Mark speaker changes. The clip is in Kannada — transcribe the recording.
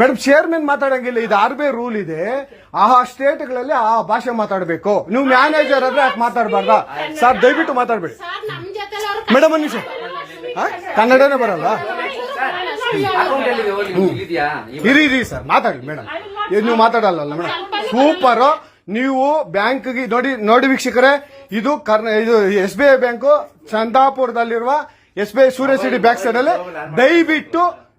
Speaker 1: Madam chairman ಮಾತಾಡಂಗಿಲ್ಲ. ಇದು ಆರ್ ಬಿ ಐ ರೂಲ್ ಇದೆ. ಆ ಸ್ಟೇಟ್ಗಳಲ್ಲಿ ಆ ಭಾಷೆ ಮಾತಾಡಬೇಕು. ನೀವು ಮ್ಯಾನೇಜರ್ ಆದ್ರೆ ಯಾಕೆ ಮಾತಾಡಬಾರ್ದ? ಸರ್ ದಯವಿಟ್ಟು ಮಾತಾಡ್ಬೇಡಿ. ಮೇಡಮ್ ನಿಮಿಷ? ಕನ್ನಡನೇ ಬರಲ್ಲ. ಇರಿ ಇರಿ ಸರ್ ಮಾತಾಡಿ ಮೇಡಮ್ ಇದು ನೀವು ಮಾತಾಡಲ್ಲ ಮೇಡಮ್ ಸೂಪರ್ ನೀವು ಬ್ಯಾಂಕ್ಗೆ ನೋಡಿ ನೋಡಿ ವೀಕ್ಷಕರೇ ಇದು ಕರ್ನ ಇದು S B I bank ಚಂದಾಪುರದಲ್ಲಿರುವ S B I Surya city back side ಅಲ್ಲಿ ದಯವಿಟ್ಟು